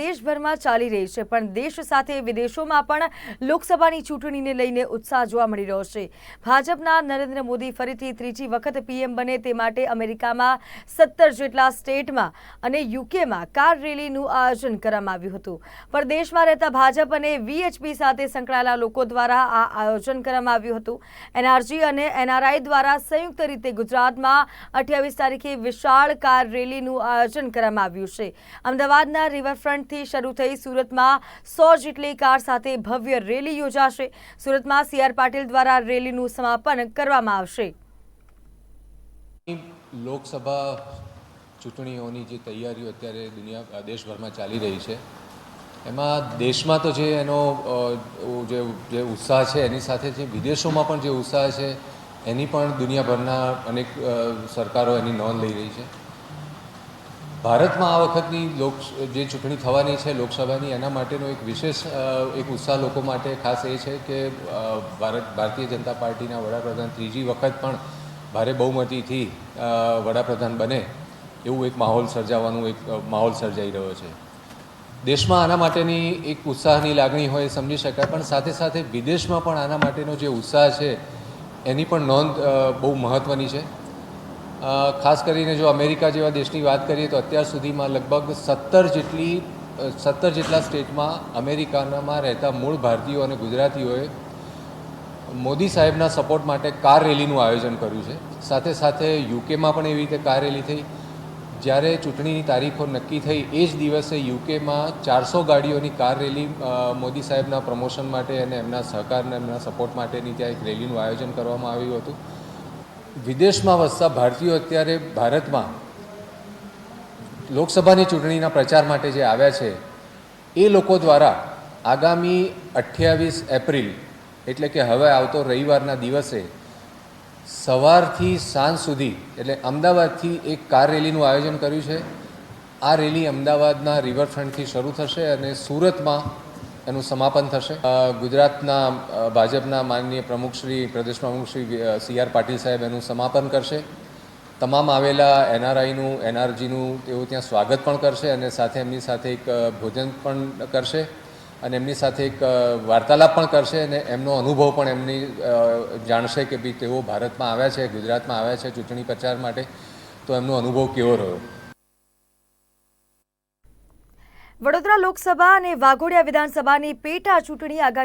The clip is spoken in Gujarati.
દેશભરમાં ચાલી રહી છે, પણ દેશ સાથે વિદેશોમાં પણ લોકસભાની ચૂંટણીને લઈને ઉત્સાહ જોવા મળી રહ્યો છે. ભાજપના નરેન્દ્ર મોદી ફરીથી ત્રીજી વખત પીએમ બને તે માટે અમેરિકામાં સત્તર જેટલા સ્ટેટમાં અને યુકેમાં કાર રેલીનું આયોજન કરવામાં આવ્યું હતું. પણ દેશમાં રહેતા ભાજપ અને વીએચપી સાથે સંકળાયેલા લોકો દ્વારા આ આયોજન કરવામાં આવ્યું હતું. એનઆરજી અને એનઆરઆઈ દ્વારા સંયુક્ત રીતે ગુજરાતમાં અઠ્યાવીસ તારીખે વિશાળ કાર રેલીનું આયોજન કરવામાં આવ્યું છે. અમદાવાદના રિવરફ્રન્ટથી શરૂ થઈ સુરતમાં સો જેટલી કાર સાથે ભવ્ય રેલી યોજાશે. સુરતમાં સીઆર પાટીલ દ્વારા રેલીનું સમાપન કરવામાં આવશે. લોકસભા ચૂંટણીઓની જે તૈયારીઓ અત્યારે દુનિયા દેશભરમાં ચાલી રહી છે, એમાં દેશમાં તો જે એનો જે ઉત્સાહ છે એની સાથે જે વિદેશોમાં પણ જે ઉત્સાહ છે, એની પણ દુનિયાભરના અનેક સરકારો એની નોંધ લઈ રહી છે. ભારતમાં આ વખતની લોક જે ચૂંટણી થવાની છે લોકસભાની, એના માટેનો એક વિશેષ એક ઉત્સાહ લોકો માટે ખાસ એ છે કે ભારત, ભારતીય જનતા પાર્ટીના વડાપ્રધાન ત્રીજી વખત પણ ભારે બહુમતીથી વડાપ્રધાન બને એવું એક માહોલ સર્જાવાનું એક માહોલ સર્જાઈ રહ્યો છે. દેશમાં આના માટેની એક ઉત્સાહની લાગણી હોય સમજી શકાય, પણ સાથે સાથે વિદેશમાં પણ આના માટેનો જે ઉત્સાહ છે, એની પણ નોંધ બહુ મહત્ત્વની છે. ખાસ કરીને જો અમેરિકા જેવા દેશની વાત કરીએ તો અત્યાર સુધીમાં લગભગ સત્તર જેટલી સત્તર જેટલા સ્ટેટમાં અમેરિકાનામાં રહેતા મૂળ ભારતીયો અને ગુજરાતીઓએ મોદી સાહેબના સપોર્ટ માટે કાર રેલીનું આયોજન કર્યું છે. સાથે સાથે યુકેમાં પણ એવી રીતે કાર રેલી થઈ. જ્યારે ચૂંટણીની તારીખો નક્કી થઈ, એ જ દિવસે યુકેમાં ચારસો ગાડીઓની કાર રેલી મોદી સાહેબના પ્રમોશન માટે અને એમના સહકાર અને એમના સપોર્ટ માટેની ત્યાં એક રેલીનું આયોજન કરવામાં આવ્યું હતું. વિદેશમાં વસતા ભારતીયો અત્યારે ભારતમાં લોકસભાની ચૂંટણીના પ્રચાર માટે જે આવ્યા છે, એ લોકો દ્વારા આગામી અઠ્યાવીસ એપ્રિલ, એટલે કે હવે આવતો રવિવારના દિવસે, સવારથી સાંજ સુધી, એટલે અમદાવાદથી એક કાર રેલીનું આયોજન કર્યું છે. આ રેલી અમદાવાદના રિવરફ્રન્ટથી શરૂ થશે અને સુરતમાં એનું સમાપન થશે. ગુજરાતના ભાજપના માનનીય પ્રમુખ શ્રી, પ્રદેશ પ્રમુખ શ્રી સી આર પાટીલ સાહેબ એનું સમાપન કરશે. તમામ આવેલા એનઆરઆઈનું, એનઆરજીનું તેઓ ત્યાં સ્વાગત પણ કરશે અને સાથે એમની સાથે એક ભોજન પણ કરશે અને એમની સાથે એક વાર્તાલાપ પણ કરશે અને એમનો અનુભવ પણ એમની જાણશે કે ભાઈ તેઓ ભારતમાં આવ્યા છે, ગુજરાતમાં આવ્યા છે ચૂંટણી પ્રચાર માટે. તો એમનો અનુભવ કેવો રહ્યો? વડોદરા લોકસભા અને વાઘોડિયા વિધાનસભાની પેટા ચૂંટણી આગામી